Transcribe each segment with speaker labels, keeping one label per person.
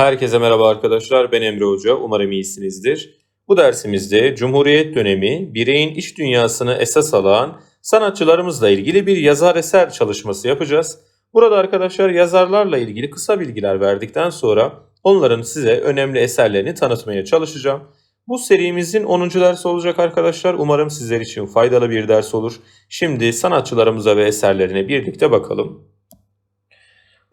Speaker 1: Herkese merhaba arkadaşlar. Ben Emre Hoca. Umarım iyisinizdir. Bu dersimizde Cumhuriyet dönemi bireyin iç dünyasını esas alan sanatçılarımızla ilgili bir yazar eser çalışması yapacağız. Burada arkadaşlar yazarlarla ilgili kısa bilgiler verdikten sonra onların size önemli eserlerini tanıtmaya çalışacağım. Bu serimizin 10. dersi olacak arkadaşlar. Umarım sizler için faydalı bir ders olur. Şimdi sanatçılarımıza ve eserlerine birlikte bakalım.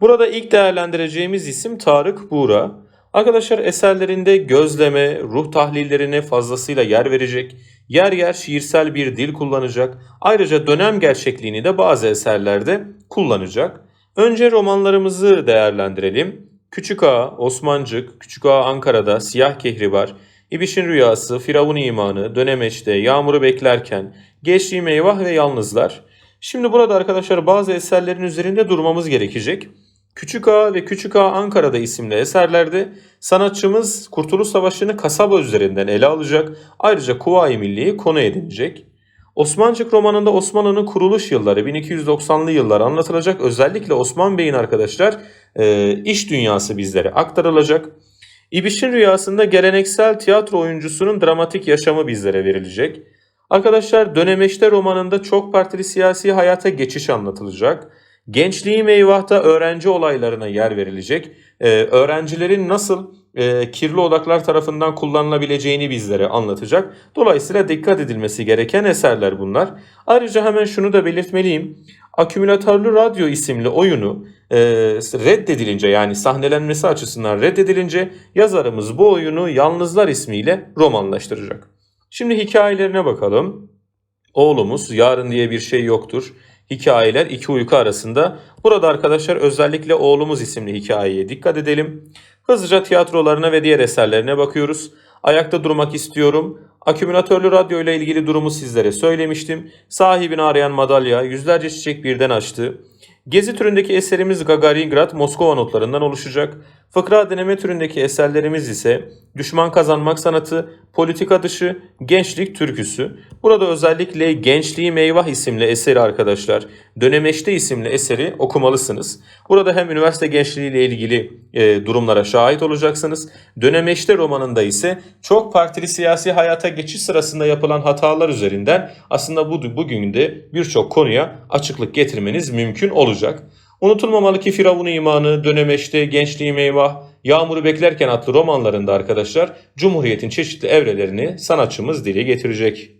Speaker 1: Burada ilk değerlendireceğimiz isim Tarık Buğra. Arkadaşlar eserlerinde gözleme, ruh tahlillerine fazlasıyla yer verecek, yer yer şiirsel bir dil kullanacak, ayrıca dönem gerçekliğini de bazı eserlerde kullanacak. Önce romanlarımızı değerlendirelim. Küçük Ağa, Osmancık, Küçük Ağa Ankara'da, Siyah Kehribar, İbiş'in Rüyası, Firavun İmanı, Dönemeç'te, Yağmuru Beklerken, Gençliğim Eyvah ve Yalnızlar. Şimdi burada arkadaşlar bazı eserlerin üzerinde durmamız gerekecek. Küçük Ağa ve Küçük Ağa Ankara'da isimli eserlerde sanatçımız Kurtuluş Savaşı'nı kasaba üzerinden ele alacak. Ayrıca Kuvayi Milli'yi konu edinecek. Osmancık romanında Osmanlı'nın kuruluş yılları 1290'lı yıllar anlatılacak. Özellikle Osman Bey'in arkadaşlar e, iş dünyası bizlere aktarılacak. İbiş'in rüyasında geleneksel tiyatro oyuncusunun dramatik yaşamı bizlere verilecek. Arkadaşlar Dönemeç'te romanında çok partili siyasi hayata geçiş anlatılacak. Gençliğim Eyvah'ta öğrenci olaylarına yer verilecek. Ee, öğrencilerin nasıl e, kirli odaklar tarafından kullanılabileceğini bizlere anlatacak. Dolayısıyla dikkat edilmesi gereken eserler bunlar. Ayrıca hemen şunu da belirtmeliyim. Akümülatörlü Radyo isimli oyunu e, reddedilince yani sahnelenmesi açısından reddedilince yazarımız bu oyunu Yalnızlar ismiyle romanlaştıracak. Şimdi hikayelerine bakalım. Oğlumuz yarın diye bir şey yoktur. Hikayeler iki uyku arasında. Burada arkadaşlar özellikle Oğlumuz isimli hikayeye dikkat edelim. Hızlıca tiyatrolarına ve diğer eserlerine bakıyoruz. Ayakta durmak istiyorum. Akümülatörlü radyo ile ilgili durumu sizlere söylemiştim. Sahibini arayan madalya yüzlerce çiçek birden açtı. Gezi türündeki eserimiz Gagaringrad Moskova notlarından oluşacak. Fıkra deneme türündeki eserlerimiz ise Düşman Kazanmak Sanatı, Politika Dışı, Gençlik Türküsü. Burada özellikle Gençliğim Eyvah isimli eseri arkadaşlar, Dönemeçte isimli eseri okumalısınız. Burada hem üniversite gençliği ile ilgili e, durumlara şahit olacaksınız. Dönemeçte romanında ise çok partili siyasi hayata geçiş sırasında yapılan hatalar üzerinden aslında bu bugün de birçok konuya açıklık getirmeniz mümkün olacak. Unutulmamalı ki Firavun İmanı, Dönemeçte, Gençliğim Eyvah, Yağmuru Beklerken adlı romanlarında arkadaşlar Cumhuriyet'in çeşitli evrelerini sanatçımız dile getirecek.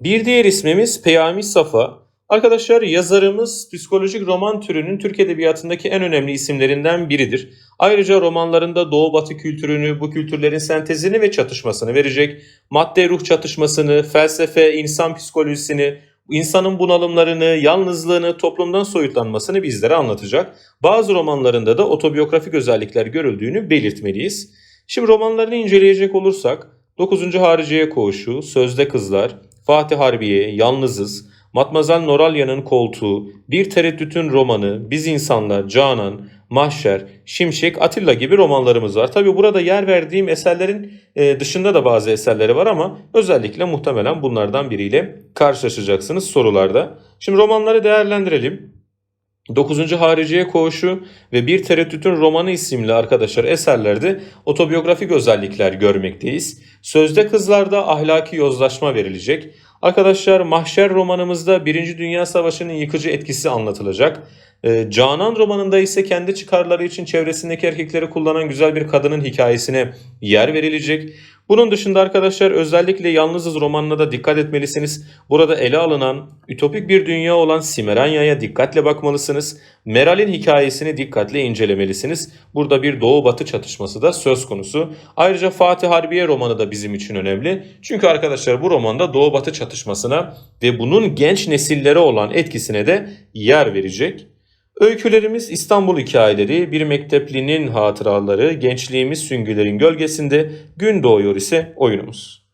Speaker 1: Bir diğer ismimiz Peyami Safa. Arkadaşlar yazarımız psikolojik roman türünün Türk Edebiyatı'ndaki en önemli isimlerinden biridir. Ayrıca romanlarında Doğu Batı kültürünü, bu kültürlerin sentezini ve çatışmasını verecek. Madde ruh çatışmasını, felsefe, insan psikolojisini, insanın bunalımlarını, yalnızlığını, toplumdan soyutlanmasını bizlere anlatacak. Bazı romanlarında da otobiyografik özellikler görüldüğünü belirtmeliyiz. Şimdi romanlarını inceleyecek olursak 9. Hariciye Koğuşu, Sözde Kızlar, Fatih Harbiye, Yalnızız, Matmazel Noralya'nın Koltuğu, Bir Tereddütün Romanı, Biz İnsanlar, Canan, Mahşer, Şimşek, Atilla gibi romanlarımız var. Tabi burada yer verdiğim eserlerin e, dışında da bazı eserleri var ama özellikle muhtemelen bunlardan biriyle karşılaşacaksınız sorularda. Şimdi romanları değerlendirelim. 9. Hariciye Koğuşu ve Bir Tereddütün Romanı isimli arkadaşlar eserlerde otobiyografik özellikler görmekteyiz. Sözde Kızlar'da ahlaki yozlaşma verilecek. Arkadaşlar Mahşer romanımızda 1. Dünya Savaşı'nın yıkıcı etkisi anlatılacak. Ee, Canan romanında ise kendi çıkarları için çevresindeki erkekleri kullanan güzel bir kadının hikayesine yer verilecek. Bunun dışında arkadaşlar özellikle Yalnızız romanına da dikkat etmelisiniz. Burada ele alınan ütopik bir dünya olan Simeranya'ya dikkatle bakmalısınız. Meral'in hikayesini dikkatle incelemelisiniz. Burada bir doğu batı çatışması da söz konusu. Ayrıca Fatih Harbiye romanı da bizim için önemli. Çünkü arkadaşlar bu romanda doğu batı çatışmasına ve bunun genç nesillere olan etkisine de yer verecek. Öykülerimiz İstanbul hikayeleri, bir mekteplinin hatıraları, gençliğimiz süngülerin gölgesinde, gün doğuyor ise oyunumuz.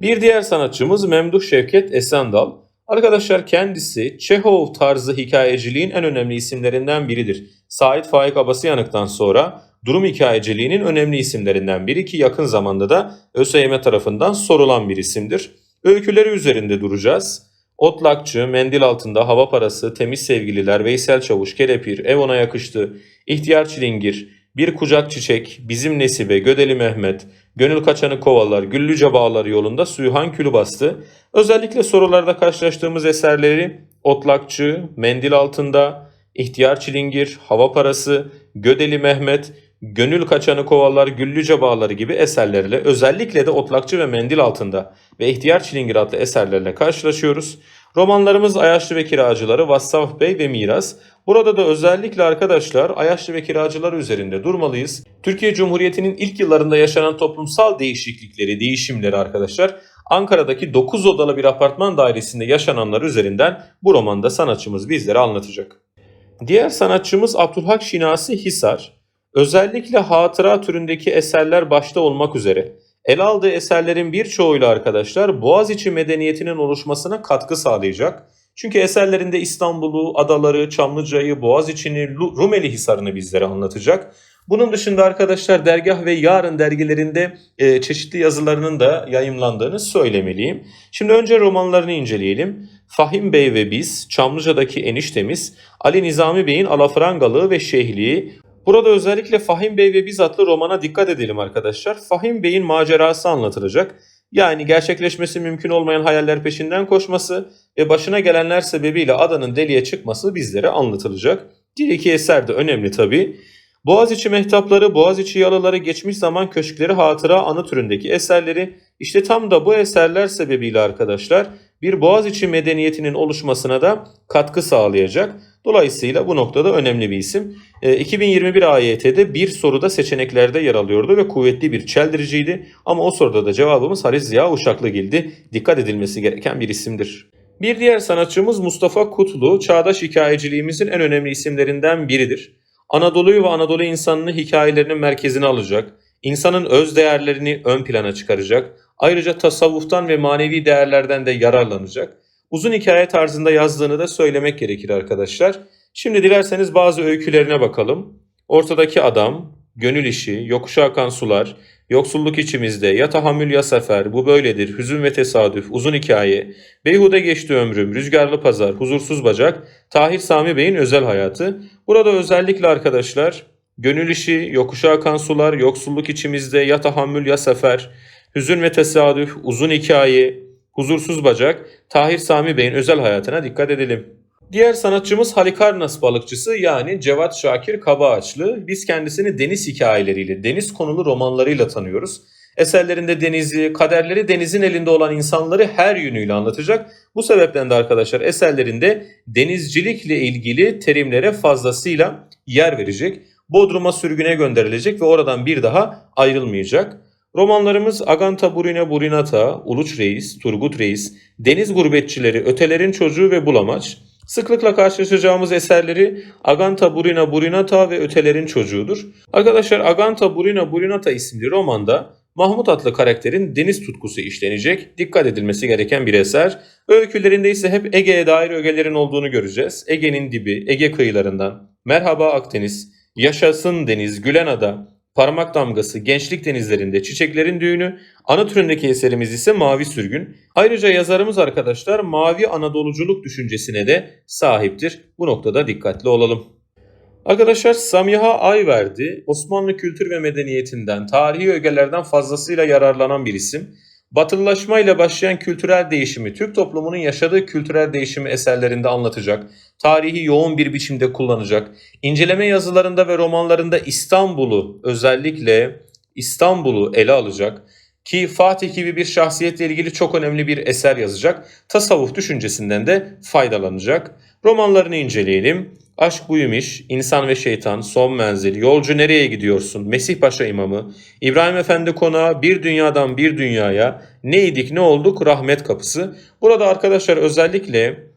Speaker 1: Bir diğer sanatçımız Memduh Şevket Esendal. Arkadaşlar kendisi Çehov tarzı hikayeciliğin en önemli isimlerinden biridir. Sait Faik Abasıyanık'tan sonra durum hikayeciliğinin önemli isimlerinden biri ki yakın zamanda da ÖSYM tarafından sorulan bir isimdir. Öyküleri üzerinde duracağız. Otlakçı, mendil altında, hava parası, temiz sevgililer, Veysel Çavuş, kelepir, ev ona yakıştı, ihtiyar çilingir, Bir Kucak Çiçek, Bizim Nesibe, Gödeli Mehmet, Gönül Kaçanı Kovalar, Güllüce Bağları yolunda Suyuhan Külü bastı. Özellikle sorularda karşılaştığımız eserleri Otlakçı, Mendil Altında, İhtiyar Çilingir, Hava Parası, Gödeli Mehmet, Gönül Kaçanı Kovalar, Güllüce Bağları gibi eserlerle özellikle de Otlakçı ve Mendil Altında ve İhtiyar Çilingir adlı eserlerle karşılaşıyoruz. Romanlarımız Ayaşlı ve Kiracıları, Vassaf Bey ve Miras. Burada da özellikle arkadaşlar Ayaşlı ve Kiracıları üzerinde durmalıyız. Türkiye Cumhuriyeti'nin ilk yıllarında yaşanan toplumsal değişiklikleri, değişimleri arkadaşlar Ankara'daki 9 odalı bir apartman dairesinde yaşananlar üzerinden bu romanda sanatçımız bizlere anlatacak. Diğer sanatçımız Abdülhak Şinasi Hisar. Özellikle hatıra türündeki eserler başta olmak üzere ele aldığı eserlerin birçoğuyla arkadaşlar Boğaziçi medeniyetinin oluşmasına katkı sağlayacak. Çünkü eserlerinde İstanbul'u, adaları, Çamlıca'yı, Boğaziçi'ni, Rumeli Hisarı'nı bizlere anlatacak. Bunun dışında arkadaşlar Dergah ve Yarın dergilerinde e, çeşitli yazılarının da yayımlandığını söylemeliyim. Şimdi önce romanlarını inceleyelim. Fahim Bey ve Biz, Çamlıca'daki Eniştemiz, Ali Nizami Bey'in Alafrangalığı ve Şehliği, Burada özellikle Fahim Bey ve Biz adlı romana dikkat edelim arkadaşlar. Fahim Bey'in macerası anlatılacak. Yani gerçekleşmesi mümkün olmayan hayaller peşinden koşması ve başına gelenler sebebiyle adanın deliye çıkması bizlere anlatılacak. Diğer iki eser de önemli tabii. Boğaziçi mehtapları, Boğaziçi yalıları, geçmiş zaman köşkleri, hatıra, anı türündeki eserleri işte tam da bu eserler sebebiyle arkadaşlar bir Boğaziçi medeniyetinin oluşmasına da katkı sağlayacak. Dolayısıyla bu noktada önemli bir isim. E, 2021 AYT'de bir soruda seçeneklerde yer alıyordu ve kuvvetli bir çeldiriciydi. Ama o soruda da cevabımız Haris Ziya Uşaklıgil'di. Dikkat edilmesi gereken bir isimdir. Bir diğer sanatçımız Mustafa Kutlu, çağdaş hikayeciliğimizin en önemli isimlerinden biridir. Anadolu'yu ve Anadolu insanını hikayelerinin merkezine alacak, insanın öz değerlerini ön plana çıkaracak, ayrıca tasavvuftan ve manevi değerlerden de yararlanacak. Uzun hikaye tarzında yazdığını da söylemek gerekir arkadaşlar. Şimdi dilerseniz bazı öykülerine bakalım. Ortadaki adam, gönül işi, yokuşa akan sular, yoksulluk içimizde, ya tahammül ya sefer, bu böyledir, hüzün ve tesadüf, uzun hikaye, beyhude geçti ömrüm, rüzgarlı pazar, huzursuz bacak, Tahir Sami Bey'in özel hayatı. Burada özellikle arkadaşlar gönül işi, yokuşa akan sular, yoksulluk içimizde, ya tahammül ya sefer, hüzün ve tesadüf, uzun hikaye, huzursuz bacak, Tahir Sami Bey'in özel hayatına dikkat edelim. Diğer sanatçımız Halikarnas balıkçısı yani Cevat Şakir Kabaağaçlı. Biz kendisini deniz hikayeleriyle, deniz konulu romanlarıyla tanıyoruz. Eserlerinde denizi, kaderleri denizin elinde olan insanları her yönüyle anlatacak. Bu sebepten de arkadaşlar eserlerinde denizcilikle ilgili terimlere fazlasıyla yer verecek. Bodrum'a sürgüne gönderilecek ve oradan bir daha ayrılmayacak. Romanlarımız Aganta Burine Burinata, Uluç Reis, Turgut Reis, Deniz Gurbetçileri, Ötelerin Çocuğu ve Bulamaç. Sıklıkla karşılaşacağımız eserleri Aganta Burina Burinata ve Ötelerin Çocuğu'dur. Arkadaşlar Aganta Burina Burinata isimli romanda Mahmut adlı karakterin deniz tutkusu işlenecek, dikkat edilmesi gereken bir eser. Öykülerinde ise hep Ege'ye dair ögelerin olduğunu göreceğiz. Ege'nin dibi, Ege kıyılarından, Merhaba Akdeniz, Yaşasın Deniz, Gülenada, Parmak Damgası, Gençlik Denizlerinde, Çiçeklerin Düğünü, ana türündeki eserimiz ise Mavi Sürgün. Ayrıca yazarımız arkadaşlar mavi Anadoluculuk düşüncesine de sahiptir. Bu noktada dikkatli olalım. Arkadaşlar Samiha Ayverdi Osmanlı kültür ve medeniyetinden, tarihi ögelerden fazlasıyla yararlanan bir isim. Batılılaşmayla başlayan kültürel değişimi, Türk toplumunun yaşadığı kültürel değişimi eserlerinde anlatacak, tarihi yoğun bir biçimde kullanacak, inceleme yazılarında ve romanlarında İstanbul'u özellikle İstanbul'u ele alacak ki Fatih gibi bir şahsiyetle ilgili çok önemli bir eser yazacak, tasavvuf düşüncesinden de faydalanacak. Romanlarını inceleyelim. Aşk Buymuş, İnsan ve Şeytan, Son Menzil, Yolcu Nereye Gidiyorsun, Mesih Paşa İmamı, İbrahim Efendi Konağı, Bir Dünyadan Bir Dünyaya, Neydik Ne Olduk, Rahmet Kapısı. Burada arkadaşlar özellikle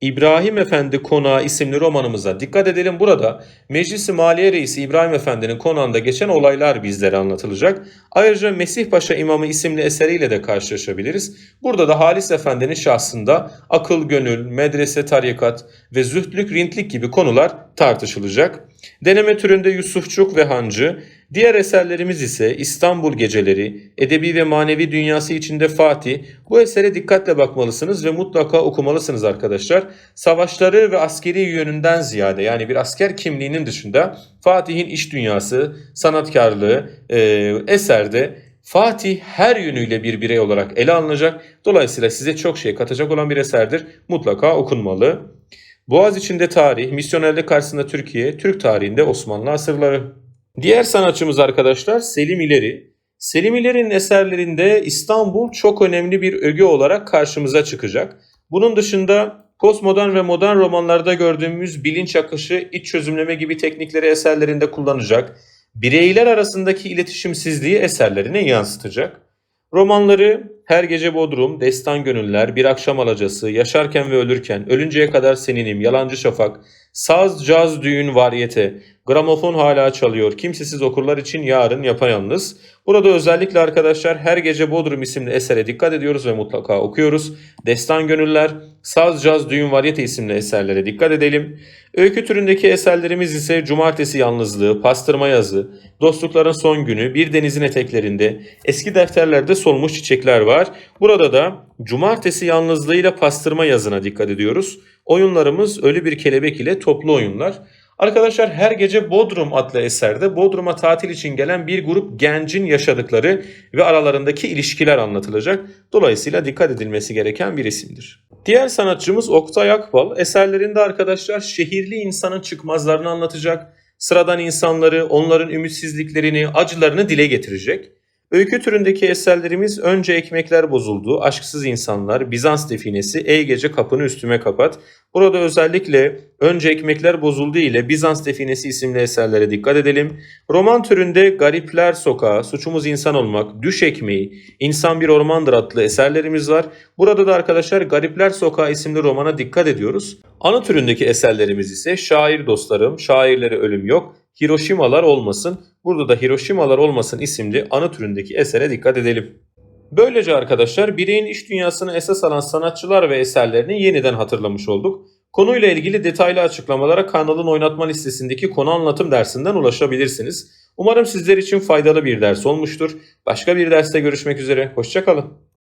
Speaker 1: İbrahim Efendi Konağı isimli romanımıza dikkat edelim. Burada Meclisi Maliye Reisi İbrahim Efendi'nin konağında geçen olaylar bizlere anlatılacak. Ayrıca Mesih Paşa İmamı isimli eseriyle de karşılaşabiliriz. Burada da Halis Efendi'nin şahsında akıl, gönül, medrese, tarikat ve zühdlük, rintlik gibi konular tartışılacak. Deneme türünde Yusufçuk ve Hancı, Diğer eserlerimiz ise İstanbul Geceleri, edebi ve manevi dünyası içinde Fatih. Bu esere dikkatle bakmalısınız ve mutlaka okumalısınız arkadaşlar. Savaşları ve askeri yönünden ziyade yani bir asker kimliğinin dışında Fatih'in iş dünyası, sanatkarlığı e, eserde Fatih her yönüyle bir birey olarak ele alınacak. Dolayısıyla size çok şey katacak olan bir eserdir. Mutlaka okunmalı. Boğaz içinde tarih, misyonelde karşısında Türkiye, Türk tarihinde Osmanlı asırları. Diğer sanatçımız arkadaşlar Selim İleri. Selim İleri'nin eserlerinde İstanbul çok önemli bir öge olarak karşımıza çıkacak. Bunun dışında postmodern ve modern romanlarda gördüğümüz bilinç akışı, iç çözümleme gibi teknikleri eserlerinde kullanacak. Bireyler arasındaki iletişimsizliği eserlerine yansıtacak. Romanları Her Gece Bodrum, Destan Gönüller, Bir Akşam Alacası, Yaşarken ve Ölürken, Ölünceye Kadar Seninim, Yalancı Şafak, Saz, Caz, Düğün, Varyete, Gramofon hala çalıyor. Kimsesiz okurlar için yarın yapayalnız. Burada özellikle arkadaşlar Her Gece Bodrum isimli esere dikkat ediyoruz ve mutlaka okuyoruz. Destan Gönüller, Saz, Caz, Düğün, Varyete isimli eserlere dikkat edelim. Öykü türündeki eserlerimiz ise Cumartesi Yalnızlığı, Pastırma Yazı, Dostlukların Son Günü, Bir Denizin Eteklerinde, eski defterlerde solmuş çiçekler var. Burada da Cumartesi Yalnızlığı ile Pastırma Yazına dikkat ediyoruz. Oyunlarımız Ölü Bir Kelebek ile toplu oyunlar. Arkadaşlar her gece Bodrum adlı eserde Bodrum'a tatil için gelen bir grup gencin yaşadıkları ve aralarındaki ilişkiler anlatılacak. Dolayısıyla dikkat edilmesi gereken bir isimdir. Diğer sanatçımız Oktay Akbal. Eserlerinde arkadaşlar şehirli insanın çıkmazlarını anlatacak. Sıradan insanları, onların ümitsizliklerini, acılarını dile getirecek. Öykü türündeki eserlerimiz Önce Ekmekler Bozuldu, Aşksız İnsanlar, Bizans Definesi, Ey Gece Kapını Üstüme Kapat. Burada özellikle Önce Ekmekler Bozuldu ile Bizans Definesi isimli eserlere dikkat edelim. Roman türünde Garipler Sokağı, Suçumuz İnsan Olmak, Düş Ekmeği, İnsan Bir Ormandır adlı eserlerimiz var. Burada da arkadaşlar Garipler Sokağı isimli romana dikkat ediyoruz. Anı türündeki eserlerimiz ise Şair Dostlarım, Şairlere Ölüm Yok, Hiroşimalar Olmasın. Burada da Hiroşimalar Olmasın isimli anı türündeki esere dikkat edelim. Böylece arkadaşlar bireyin iş dünyasını esas alan sanatçılar ve eserlerini yeniden hatırlamış olduk. Konuyla ilgili detaylı açıklamalara kanalın oynatma listesindeki konu anlatım dersinden ulaşabilirsiniz. Umarım sizler için faydalı bir ders olmuştur. Başka bir derste görüşmek üzere. Hoşçakalın.